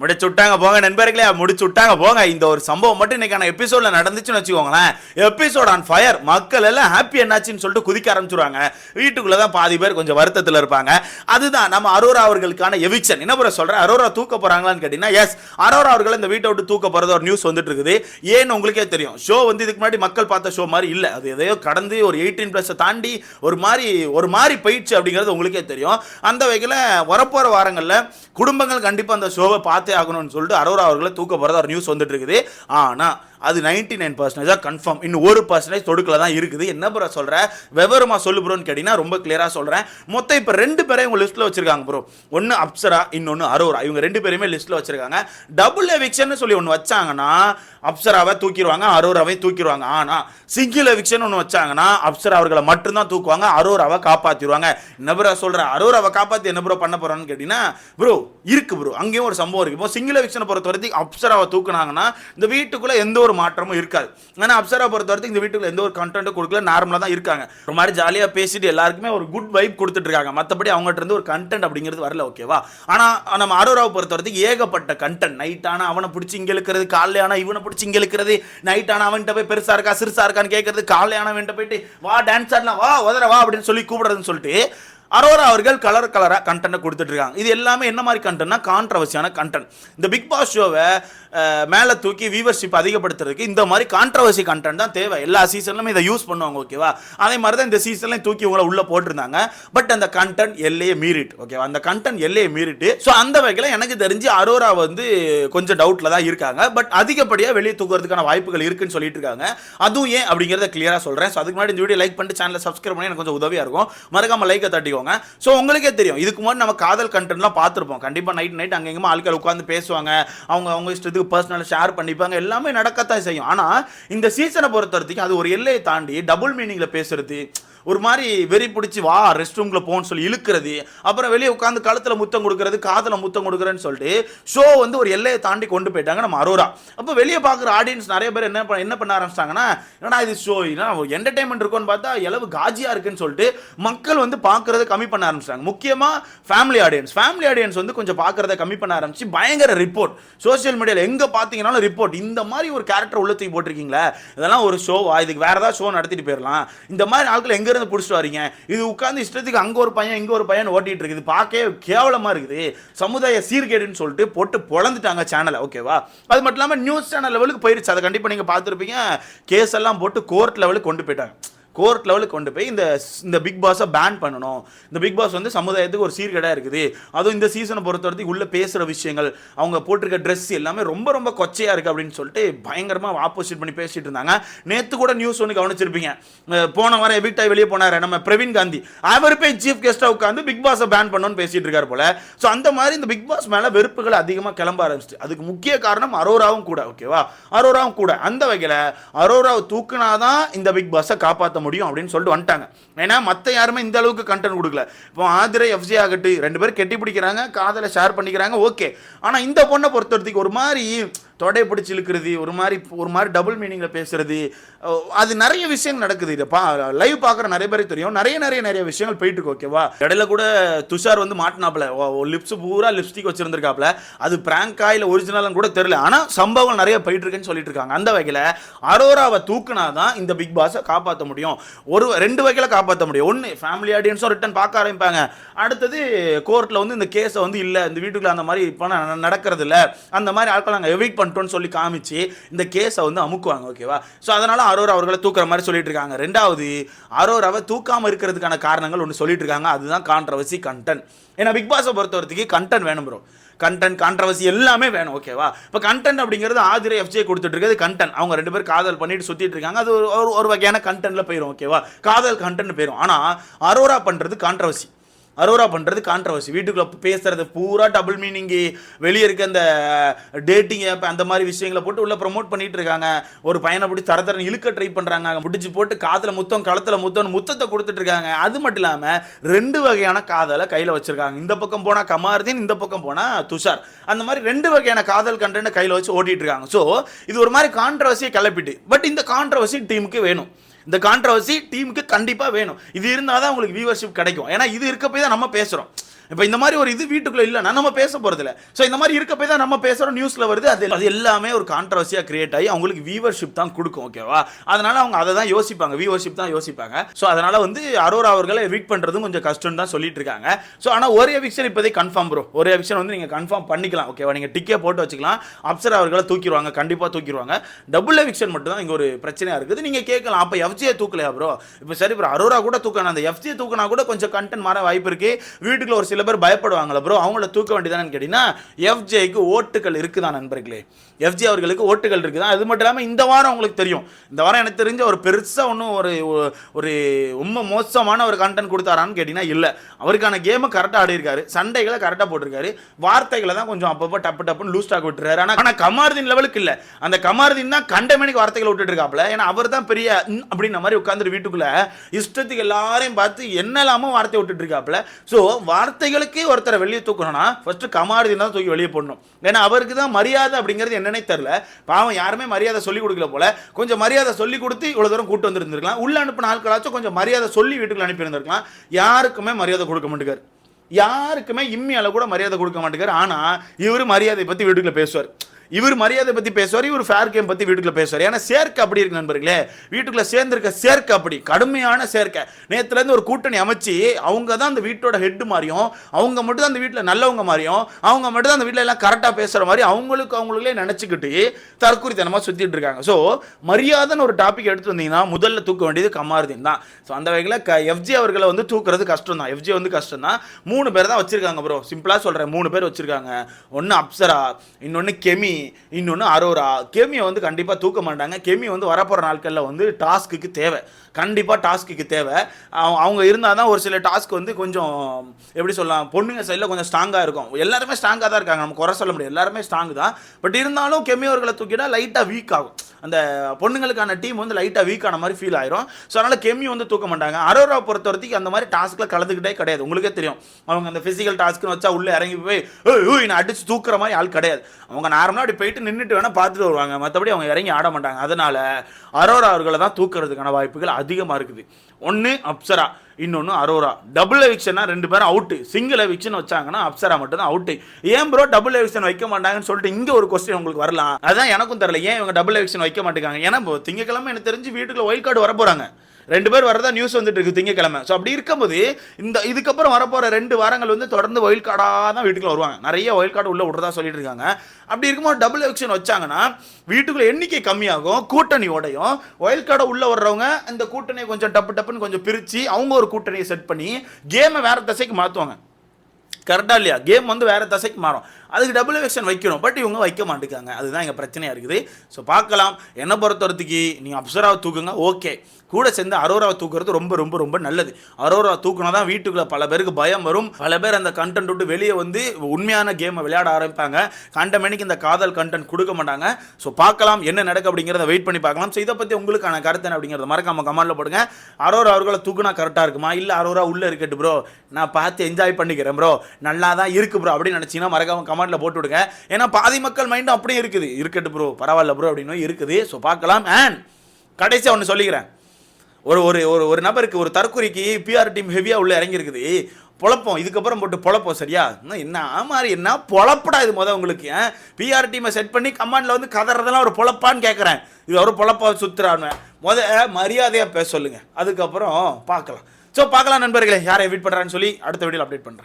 முடிச்சு விட்டாங்க போங்க நண்பர்களே. முடிச்சு விட்டாங்க போங்க. இந்த ஒரு சம்பவம் மட்டும் இன்னைக்கான எபிசோட்ல நடந்துச்சுன்னு வச்சுக்கோங்களேன். எபிசோட் ஆன் ஃபயர் மக்கள் எல்லாம் ஹாப்பி என்னாச்சுன்னு சொல்லிட்டு குதிக்க ஆரம்பிச்சிருவாங்க. வீட்டுக்குள்ள தான் பாதி பேர் கொஞ்சம் வருத்தத்தில் இருப்பாங்க. அதுதான் நம்ம அரோரா அவர்களுக்கான எவிக்ஷன் என்ன புற சொல்றேன் அரோரா தூக்க போறாங்களான்னு கேட்டீங்கன்னா எஸ் அரோரா அவர்கள் இந்த வீட்டை விட்டு தூக்க போறது ஒரு நியூஸ் வந்துட்டு இருக்குது ஏன்னு உங்களுக்கே தெரியும். ஷோ வந்து இதுக்கு முன்னாடி மக்கள் பார்த்த ஷோ மாதிரி இல்லை. அது எதையோ கடந்து ஒரு எயிட்டீன் ப்ளஸை தாண்டி ஒரு மாதிரி ஒரு மாதிரி போயிடுச்சு அப்படிங்கிறது உங்களுக்கே தெரியும். அந்த வகையில் வரப்போகிற வாரங்களில் குடும்பங்கள் கண்டிப்பாக அந்த ஷோவை பார்த்து ஆகணும்னு சொல்லிட்டு அரோரா அவர்களை தூக்க போகிறதா ஒரு நியூஸ் வந்துட்டு இருக்குது. ஆனால் அது நைன்டி நைன் பர்சன்டேஜாக கன்ஃபார்ம் இன்னும் ஒரு பர்சன்டேஜ் தொடுக்கல தான் இருக்குது. என்ன ப்ரோ சொல்கிற விவரமாக சொல்லு ப்ரோன்னு கேட்டிங்கன்னா ரொம்ப கிளியராக சொல்கிறேன் மொத்தம் இப்போ ரெண்டு பேரையும் உங்கள் லிஸ்ட்டில் வச்சிருக்காங்க ப்ரோ ஒன்று அப்சரா இன்னொன்று அரோரா. இவங்க ரெண்டு பேருமே லிஸ்ட்டில் வச்சிருக்காங்க. டபுள் எவிக்ஷன் சொல்லி ஒன்று வச்சாங்கன்னா அப்சராவை தூக்கிடுவாங்க அரோராவை தூக்கிடுவாங்க. ஆனால் சிங்கிள் எவிக்ஷன் ஒன்று வச்சாங்கன்னா அப்சரா அவர்களை மட்டும்தான் தூக்குவாங்க அரோராவை காப்பாற்றிடுவாங்க என்ன ப்ரோ சொல்கிறேன் அரோராவை காப்பாற்றி என்ன ப்ரோ பண்ண போகிறான்னு கேட்டிங்கன்னா ப்ரோ இருக்கு ப்ரோ அங்கேயும் ஒரு சம்பவம் இருக்கு. இப்போ சிங்கிள் எவிக்ஷனை பொறுத்த வரைக்கும் அப்சராவை தூக்குனாங்கன்னா இந்த வீட்டுக்குள்ளே எந்த ஒரு மாற்றமும் இருக்காது. ஆனால் அப்சரா பொறுத்த வரைக்கும் இந்த வீட்டுக்குள்ள எந்த ஒரு கண்டென்ட்டும் கொடுக்கல நார்மலாக தான் இருக்காங்க. ஒரு மாதிரி ஜாலியாக பேசிட்டு எல்லாருக்குமே ஒரு குட் வைப் கொடுத்துட்டு இருக்காங்க. மற்றபடி அவங்ககிட்ட இருந்து ஒரு கண்டென்ட் அப்படிங்கிறது வரல ஓகேவா ஆனால் நம்ம அரோராவை பொறுத்த வரைக்கும் ஏகப்பட்ட கண்டென்ட் நைட் ஆனால் அவனை பிடிச்சி இங்கே இழுக்கிறது காலைல ஆனால் இவனை பிடிச்சி இங்கே இழுக்கிறது நைட் ஆனால் அவன்கிட்ட போய் பெருசா இருக்கா சிறுசா இருக்கான்னு கேட்கறது காலையில ஆனவன்கிட்ட போயிட்டு வா டான்ஸ் ஆடலாம் வா உதற வா அப்படின்னு சொல்லி கூப்பிடுறதுன்னு சொல்லிட்டு அரோரா அவர்கள் கலர் கலராக கண்டென்ட்டை கொடுத்துட்டு இருக்காங்க இது எல்லாமே என்ன மாதிரி கண்டென்ட்னா கான்ட்ரவர்சியான கண்டென்ட் இந்த பிக் பாஸ் ஷோவை மேலே தூக்கி வியூவர்ஷிப் அதிகப்படுத்துறதுக்கு இந்த மாதிரி கான்ட்ரவர்சி கண்டென்ட் தான் தேவை. எல்லா சீசன்லையும் இதை யூஸ் பண்ணுவாங்க ஓகேவா அதே மாதிரி தான் இந்த சீசன்லையும் தூக்கி உங்களை உள்ளே போட்டிருந்தாங்க. பட் அந்த கண்டென்ட் எல்லையை மீறிட்டு ஓகேவா அந்த கண்டென்ட் எல்லையை மீறிட்டு ஸோ அந்த வகையில் எனக்கு தெரிஞ்சு அரோரா வந்து கொஞ்சம் டவுட்டில் தான் இருக்காங்க. பட் அதிகப்படியாக வெளியே தூக்குறதுக்கான வாய்ப்புகள் இருக்குன்னு சொல்லிட்டு இருக்காங்க. அதுவும் ஏன் அப்படிங்கிறத கிளியராக சொல்கிறேன் ஸோ அதுக்கு முன்னாடி இந்த வீடியோ லைக் பண்ணிட்டு சேனலை சப்ஸ்கிரைப் பண்ணி எனக்கு கொஞ்சம் உதவியாக இருக்கும். மறக்காமல் லைக்கை தட்டிக்கோங்க ஸோ உங்களுக்கே தெரியும். இதுக்கு முன்னாடி நம்ம காதல் கண்டென்ட்லாம் பார்த்துருப்போம். கண்டிப்பாக நைட் நைட் அங்கேயுமே ஆட்கள் உட்காந்து பேசுவாங்க. அவங்க அவங்க இஷ்டத்துக்கு பர்சனலாக ஷேர் பண்ணிப்பாங்க. எல்லாமே நடக்கத்தான் செய்யும். ஆனால் இந்த சீசனை பொறுத்த வரைக்கும் அது ஒரு எல்லையை தாண்டி டபுள் மீனிங்கில் பேசுறது ஒரு மாதிரி வெறி பிடிச்சி வா ரெஸ்ட் ரூமில் போன்னு சொல்லி இழுக்கிறது அப்புறம் வெளியே உட்காந்து கழுத்தில் முத்தம் கொடுக்கறது காதில் முத்தம் கொடுக்குறேன்னு சொல்லிட்டு ஷோ வந்து ஒரு எல்லையை தாண்டி கொண்டு போயிட்டாங்க நம்ம அரோரா. அப்போ வெளியே பார்க்குற ஆடியன்ஸ் நிறைய பேர் என்ன பண்ண- என்ன பண்ண ஆரம்பிச்சிட்டாங்கன்னா என்னடா இது ஷோ என்டர்டைன்மெண்ட் இருக்கும்னு பார்த்தா எளவு காஜியாக இருக்குன்னு சொல்லிட்டு மக்கள் வந்து பார்க்குறத கம்மி பண்ண ஆரம்பிச்சிட்டாங்க. முக்கியமாக ஃபேமிலி ஆடியன்ஸ் ஃபேமிலி ஆடியன்ஸ் வந்து கொஞ்சம் பார்க்குறத கம்மி பண்ண ஆரம்பிச்சு பயங்கர ரிப்போர்ட் சோஷியல் மீடியாவில் எங்கே பார்த்தீங்கன்னாலும் ரிப்போர்ட் இந்த மாதிரி ஒரு கேரக்டர் உள்ள தூக்கி போட்டிருக்கீங்களே இதெல்லாம் ஒரு ஷோவா இதுக்கு வேறு ஏதாவது ஷோ நடத்திட்டு போயிடலாம். இந்த மாதிரி ஆட்கள் எங்க இருந்து பிடிச்சிட்டு வரீங்க. இது உட்காந்து இஷ்டத்துக்கு அங்க ஒரு பையன் இங்க ஒரு பையன் ஓட்டிட்டு இருக்குது. பார்க்கவே கேவலமா இருக்குது. சமுதாய சீர்கேடுன்னு சொல்லிட்டு போட்டு பொழந்துட்டாங்க சேனலை ஓகேவா அது மட்டும் இல்லாமல் நியூஸ் சேனல் லெவலுக்கு போயிருச்சு. அதை கண்டிப்பாக நீங்கள் பார்த்துருப்பீங்க. கேஸ் எல்லாம் போட்டு கோர்ட் லெவலுக்கு கொண்டு போயிட்டாங்க. கோர்ட் லெவலுக்கு கொண்டு போய் இந்த இந்த பிக் பாஸை பேன் பண்ணணும். இந்த பிக் பாஸ் வந்து சமுதாயத்துக்கு ஒரு சீர்கேடாக இருக்குது. அதுவும் இந்த சீசனை பொறுத்த வரைக்கும் உள்ளே பேசுகிற விஷயங்கள் அவங்க போட்டிருக்க ட்ரெஸ் எல்லாமே ரொம்ப ரொம்ப கொச்சையாக இருக்குது அப்படின்னு சொல்லிட்டு பயங்கரமாக ஆப்போசிட் பண்ணி பேசிட்டு இருந்தாங்க. நேற்று கூட நியூஸ் ஒன்று கவனிச்சிருப்பீங்க. போன வாரம் எவிக்ட் வெளியே போனார் நம்ம பிரவீன் காந்தி. அவர் போய் சீஃப் கெஸ்ட்டாக உட்காந்து பிக் பாஸை பேன் பண்ணணும்னு பேசிகிட்டு இருக்கார் போல. ஸோ அந்த மாதிரி இந்த பிக் பாஸ் மேலே வெறுப்புகள் அதிகமாக கிளம்ப ஆரம்பிச்சிட்டு அதுக்கு முக்கிய காரணம் அரோராவும் கூட ஓகேவா அரோராவும் கூட. அந்த வகையில் அரோராவை தூக்குனாதான் இந்த பிக் பாஸை காப்பாற்ற முடியும் அப்படின்னு சொல்லிட்டு வந்துட்டாங்க. ஏன்னா மற்ற யாருமே இந்த அளவுக்கு கண்டென்ட் கொடுக்கல. இப்போ ஆதிரை எஃப்ஜி ஆகட்டு ரெண்டு பேரும் கெட்டி பிடிக்கிறாங்க காதலை ஷேர் பண்ணிக்கிறாங்க ஓகே ஆனால் இந்த பொண்ணை பொறுத்த வரைக்கும் ஒரு மாதிரி தொடை பிடிச்சி இழுக்கிறது ஒரு மாதிரி ஒரு மாதிரி டபுள் மீனிங்கில் பேசுகிறது அது நிறைய விஷயங்கள் நடக்குது. இதை பா லைவ் பார்க்குற நிறைய பேருக்கு தெரியும். நிறைய நிறைய நிறைய விஷயங்கள் போயிட்டு இருக்கு ஓகேவா இடையில கூட துஷார் வந்து மாட்டினாப்ல லிப்ஸ் பூரா லிப்ஸ்டிக் வச்சுருந்துருக்காப்புல. அது பிராங்கா இல்லை ஒரிஜினலும் கூட தெரியல. ஆனால் சம்பவங்கள் நிறைய போயிட்டு இருக்குன்னு சொல்லிட்டு இருக்காங்க அந்த வகையில் அரோராவை தூக்குனா தான் இந்த பிக் பாஸை காப்பாற்ற முடியும். ஒரு ரெண்டு வகையில் காப்பாற்ற முடியும். ஒன்று ஃபேமிலி ஆடியன்ஸும் ரிட்டன் பார்க்க ஆரம்பிப்பாங்க. அடுத்தது கோர்ட்டில் வந்து இந்த கேஸை வந்து இல்லை இந்த வீட்டுக்குள்ள அந்த மாதிரி இப்போ நடக்கிறது இல்லை அந்த மாதிரி ஆட்கள் நாங்கள் எவிட் பண்ணிட்டோம்னு சொல்லி காமிச்சு இந்த கேஸை வந்து அமுக்குவாங்க ஓகேவா ஸோ அதனால் அரோரா அவர்களை தூக்குற மாதிரி சொல்லிட்டு இருக்காங்க. ரெண்டாவது அரோராவை தூக்காமல் இருக்கிறதுக்கான காரணங்கள் ஒன்று சொல்லிட்டு இருக்காங்க. அதுதான் கான்ட்ரவர்சி கண்டென்ட் ஏன்னா பிக் பாஸை பொறுத்த கண்டென்ட் வேணும் ப்ரோ கண்டென்ட் கான்ட்ரவர்சி எல்லாமே வேணும் ஓகேவா இப்போ கண்டென்ட் அப்படிங்கிறது ஆதிரை எஃப்ஜே கொடுத்துட்டு இருக்கிறது கண்டென்ட் அவங்க ரெண்டு பேரும் காதல் பண்ணிட்டு சுத்திட்டு இருக்காங்க. அது ஒரு- ஒரு ஒரு வகையான கண்டென்ட்ல போயிடும் ஓகேவா காதல் கண்டென்ட் போயிடும் ஆனால் அரோரா பண்ணுறது கான்ட்ரவர்சி அரோரா பண்ணுறது கான்ட்ரவர்சி வீட்டுக்குள்ளே பேசுறது பூரா டபுள் மீனிங்கு வெளியே இருக்க அந்த டேட்டிங் ஆப் அந்த மாதிரி விஷயங்களை போட்டு உள்ளே ப்ரமோட் பண்ணிட்டு இருக்காங்க. ஒரு பையனை பிடிச்சி தர தரன்னு இழுக்க ட்ரை பண்ணுறாங்க அங்கே முடிச்சு போட்டு காதில் முத்தம் களத்தில் முத்தம் முத்தத்தை கொடுத்துட்டு இருக்காங்க. அது மட்டும் இல்லாமல் ரெண்டு வகையான காதலை கையில் வச்சுருக்காங்க. இந்த பக்கம் போனால் கமாருதீன் இந்த பக்கம் போனால் துஷார். அந்த மாதிரி ரெண்டு வகையான காதல் கண்டென்ட் கையில் வச்சு ஓட்டிகிட்டு இருக்காங்க. ஸோ இது ஒரு மாதிரி கான்ட்ரவர்சியை கிளப்பிட்டு. பட் இந்த கான்ட்ரவர்சி டீமுக்கு வேணும். இந்த கான்ட்ரவர்சி டீமுக்கு கண்டிப்பாக வேணும். இது இருந்தால் தான் உங்களுக்கு வியூவர்ஷிப் கிடைக்கும். ஏன்னா இது இருக்க போய் தான் நம்ம பேசுகிறோம் இப்போ இந்த மாதிரி ஒரு இது வீட்டுக்குள்ளே இல்லைனா நம்ம பேச போகிறதில்ல ஸோ இந்த மாதிரி இருக்கப்போ தான் நம்ம பேசுகிறோம் நியூஸில் வருது. அது அது எல்லாமே ஒரு கான்ட்ரவர்சியாக கிரியேட் ஆகி அவங்களுக்கு வியூவர்ஷிப் தான் கொடுக்கும் ஓகேவா அதனால் அவங்க அதை தான் யோசிப்பாங்க வியூவர்ஷிப் தான் யோசிப்பாங்க. ஸோ அதனால் வந்து அரோரா அவர்களை எவிக் பண்ணுறதும் கொஞ்சம் கஷ்டம் தான் சொல்லிட்டு இருக்காங்க. ஸோ ஆனால் ஒரு எவிக்ஷன் இப்போதைக்கு கன்ஃபார்ம் ப்ரோ ஒரு எவிக்ஷன் வந்து நீங்கள் கன்ஃபார்ம் பண்ணிக்கலாம் ஓகேவா நீங்கள் டிக்கே போட்டு வச்சுக்கலாம். அப்சரா அவர்களை தூக்கிடுவாங்க கண்டிப்பாக தூக்கிடுவாங்க. டபுள் எவிக்ஷன் மட்டும் தான் இங்கே ஒரு பிரச்சனையாக இருக்குது. நீங்கள் கேட்கலாம் அப்போ எஃப்ஜியை தூக்கலையா ப்ரோ இப்போ சரி ப்ரோ அரோரா கூட தூக்கணும். அந்த எஃப்ஜியை தூக்கினா கூட கொஞ்சம் கண்டென்ட் மாற வாய்ப்பு இருக்குது வீட்டுக்குள்ள ஒரு சில பேர் பயப்படுவாங்களா ப்ரோ அவங்கள தூக்க வேண்டியதானு கேட்டிங்கன்னா எஃப்ஜேக்கு ஓட்டுகள் இருக்குதான் நண்பர்களே. எஃப்ஜே அவர்களுக்கு ஓட்டுகள் இருக்குதான். அது மட்டும் இல்லாமல் இந்த வாரம் உங்களுக்கு தெரியும். இந்த வாரம் எனக்கு தெரிஞ்ச ஒரு பெருசாக ஒன்றும் ஒரு ஒரு ரொம்ப மோசமான ஒரு கண்டென்ட் கொடுத்தாரான்னு கேட்டிங்கன்னா இல்லை. அவருக்கான கேமை கரெக்டாக ஆடி இருக்காரு சண்டைகளை கரெக்டாக போட்டிருக்காரு. வார்த்தைகளை தான் கொஞ்சம் அப்பப்போ டப்பு டப்புன்னு லூஸ் டாக் விட்டுறாரு. ஆனால் ஆனால் கமார்தின் லெவலுக்கு இல்லை. அந்த கமார்தின் தான் கண்டமேனிக்கு வார்த்தைகளை விட்டுட்டு இருக்காப்புல. ஏன்னா அவர் தான் பெரிய அப்படின்ற மாதிரி உட்காந்துட்டு வீட்டுக்குள்ள இஷ்டத்துக்கு எல்லாரையும் பார்த்து என்னெல்லாமோ வார்த்தை விட்டுட்டு இருக்காப்புல. ஸோ வார்த்தைகளுக்கே ஒருத்தரை வெளியே தூக்கணும்னா ஃபர்ஸ்ட் கமார்தீன் தான் தூக்கி வெளியே போடணும். ஏன்னா அவருக்கு தான் மரியாதை அப்படிங்கிறது என்னன்னே தெரில பாவம் யாருமே மரியாதை சொல்லி கொடுக்கல போல. கொஞ்சம் மரியாதை சொல்லி கொடுத்து இவ்வளோ தூரம் கூட்டு வந்துருந்துருக்கலாம். உள்ள அனுப்பின ஆட்களாச்சும் கொஞ்சம் மரியாதை சொல்லி வீட்டுக்குள்ள அனுப்பியிருந்திருக்கலாம். யாருக்குமே மரியாதை கொடுக்க மாட்டேங்கார் யாருக்குமே இம்மியால கூட மரியாதை கொடுக்க மாட்டேங்கார் ஆனால் இவர் மரியாதை பற்றி வீட்டுக்குள்ள பேசுவார். இவர் மரியாதை பத்தி பேசுவார் இவர் ஃபேர் கேம் பத்தி வீட்டுக்குள்ள பேசுவார். ஏன்னா சேர்க்கை அப்படி இருக்கு நண்பர்களே. வீட்டுக்குள்ள சேர்ந்திருக்க சேர்க்கை அப்படி கடுமையான சேர்க்கை. நேத்துல இருந்து ஒரு கூட்டணி அமைச்சு அவங்க தான் அந்த வீட்டோட ஹெட் மாதிரியும் அவங்க மட்டும் தான் அந்த வீட்டில் நல்லவங்க மாதிரியும் அவங்க மட்டும் தான் அந்த வீட்டில் எல்லாம் கரெக்டாக பேசுற மாதிரி அவங்களுக்கு அவங்களுக்கே நினச்சிக்கிட்டு தற்கொலைத்தனமாக சுற்றிட்டு இருக்காங்க. ஸோ மரியாதைன்னு ஒரு டாபிக் எடுத்து வந்தீங்கன்னா முதல்ல தூக்க வேண்டியது கமாருதீன் தான். ஸோ அந்த வகையில் க எஃப்ஜி அவர்களை வந்து தூக்குறது கஷ்டம் தான் எஃப்ஜி வந்து கஷ்டம் தான் மூணு பேர் தான் வச்சிருக்காங்க ப்ரோ சிம்பிளாக சொல்கிறேன் மூணு பேர் வச்சிருக்காங்க. ஒன்று அப்சரா இன்னொன்று கெமி. இன்னொன்று அரோரா கேமியை வந்து கண்டிப்பாக தூக்க மாட்டாங்க. கெமி வந்து வரப்போகிற நாட்களில் வந்து டாஸ்க்குக்கு தேவை. கண்டிப்பாக டாஸ்க்குக்கு தேவை. அவங்க- அவங்க இருந்தால் தான் ஒரு சில டாஸ்க் வந்து கொஞ்சம் எப்படி சொல்லலாம் பொண்ணுங்க சைடில் கொஞ்சம் ஸ்ட்ராங்காக இருக்கும். எல்லாருமே ஸ்ட்ராங்காக தான் இருக்காங்க. நம்ம குறை சொல்ல முடியாது. எல்லாருமே ஸ்ட்ராங் தான். பட் இருந்தாலும் கெமியோர்களை தூக்கிட்டா லைட்டாக வீக் ஆகும். அந்த பொண்ணுங்களுக்கான டீம் வந்து லைட்டாக வீக் ஆன மாதிரி ஃபீல் ஆயிரும். ஸோ அதனால் கெமி வந்து தூக்க மாட்டாங்க. அரோரா பொறுத்த வரைக்கும் அந்த மாதிரி டாஸ்க்கில் கலந்துக்கிட்டே கிடையாது. உங்களுக்கே தெரியும். அவங்க அந்த ஃபிசிக்கல் டாஸ்க்னு வச்சா உள்ளே இறங்கி போய் நான் அடிச்சு தூக்குற மாதிரி ஆள் கிடையாது. அவங்க நார்மலாக அப்படி போயிட்டு நின்றுட்டு வேணால் பார்த்துட்டு வருவாங்க. மற்றபடி அவங்க இறங்கி ஆட மாட்டாங்க. அதனால அரோரா அவர்களை தான் தூக்குறதுக்கான வாய்ப்புகள் அதிகமாக இருக்குது. ஒன்று அப்சரா இன்னொன்று அரோரா. டபுள் எவிக்ஷன்னா ரெண்டு பேரும் அவுட்டு சிங்கிள் எவிக்ஷன் வச்சாங்கன்னா அப்சரா மட்டும் தான் அவுட்டு ஏன் ப்ரோ டபுள் எவிக்ஷன் வைக்க மாட்டாங்கன்னு சொல்லிட்டு இங்கே ஒரு கொஸ்டின் உங்களுக்கு வரலாம். அதான் எனக்கும் தெரியல. ஏன் இவங்க டபுள் எவிக்ஷன் வைக்க மாட்டேங்காங்க ஏன்னா திங்கக்கிழமை எனக்கு தெரிஞ்சு வீட்டுக்குள்ள ஒயிட் கார்டு வர போகிறாங்க ரெண்டு பேர் வரதா நியூஸ் வந்துட்டு இருக்கு திங்கக்கிழமை. ஸோ அப்படி இருக்கும்போது இந்த இதுக்கப்புறம் வரப்போற ரெண்டு வாரங்கள் வந்து தொடர்ந்து ஒயில் கார்டாக தான் வீட்டுக்குள்ள வருவாங்க. நிறைய ஒயில் கார்டு உள்ள விடுறதா சொல்லிட்டு இருக்காங்க. அப்படி இருக்கும்போது டபுள் எலெக்ஷன் வச்சாங்கன்னா வீட்டுக்குள்ள எண்ணிக்கை கம்மியாகும் கூட்டணி உடையும். ஒயில் கார்டை உள்ள வர்றவங்க இந்த கூட்டணியை கொஞ்சம் டப்பு டப்புன்னு கொஞ்சம் பிரித்து அவங்க ஒரு கூட்டணியை செட் பண்ணி கேமை வேற திசைக்கு மாற்றுவாங்க கரெக்டாக இல்லையா? கேம் வந்து வேற தசைக்கு மாறும். அதுக்கு டபுள் எலெக்ஷன் வைக்கணும். பட் இவங்க வைக்க மாட்டேங்காங்க அதுதான் எங்கள் பிரச்சனையாக இருக்குது. ஸோ பார்க்கலாம். என்னை பொறுத்த நீங்கள் அப்சராவை தூக்குங்க ஓகே கூட சேர்ந்து அரோராவை தூக்குறது ரொம்ப ரொம்ப ரொம்ப நல்லது. அரோரா தூக்குனா தான் வீட்டுக்குள்ளே பல பேருக்கு பயம் வரும். பல பேர் அந்த கண்டென்ட் விட்டு வெளியே வந்து உண்மையான கேமை விளையாட ஆரம்பிப்பாங்க. கண்டமேனிக்கு இந்த காதல் கண்டென்ட் கொடுக்க மாட்டாங்க. ஸோ பார்க்கலாம் என்ன நடக்கு அப்படிங்கிறத வெயிட் பண்ணி பார்க்கலாம். ஸோ இதை பற்றி உங்களுக்கான கருத்து என்ன அப்படிங்கிறத மறக்காம கமெண்ட்டில் போடுங்க. அரோரா அவர்களை தூக்குனா கரெக்டாக இருக்குமா? இல்லை அரோரா உள்ளே இருக்கட்டு ப்ரோ நான் பார்த்து என்ஜாய் பண்ணிக்கிறேன் ப்ரோ நல்லா தான் இருக்குது ப்ரோ அப்படின்னு நினச்சிங்கன்னா மறக்காம கமெண்ட்ல போட்டு விடுங்க. ஏன்னா பாதி மக்கள் மைண்டும் அப்படியே இருக்குது. இருக்கட்டு ப்ரோ பரவாயில்ல ப்ரோ அப்படின்னு இருக்குது. ஸோ பார்க்கலாம். அண்ட் கடைசியாக ஒன்று சொல்லிக்கிறேன். ஒரு ஒரு ஒரு ஒரு நபருக்கு ஒரு தற்கொலைக்கு பிஆர் டீம் ஹெவியாக உள்ள இறங்கியிருக்குது. பொழப்போம். இதுக்கப்புறம் போட்டு பொழப்போம் சரியா? இன்னும் என்ன மாதிரி என்ன பொழப்படா இது மொதல் உங்களுக்கு பிஆர் டீமை செட் பண்ணி கமாண்டில் வந்து கதறதெல்லாம் ஒரு பொழப்பான்னு கேட்குறேன் இது ஒரு பொழப்பா சுத்துறான்னு. முத மரியாதையாக பேச சொல்லுங்க. அதுக்கப்புறம் பார்க்கலாம். ஸோ பார்க்கலாம் நண்பர்களே யாரை எவிட் பண்ணுறான்னு சொல்லி அடுத்த வீடியோவில் அப்டேட் பண்ணுறேன்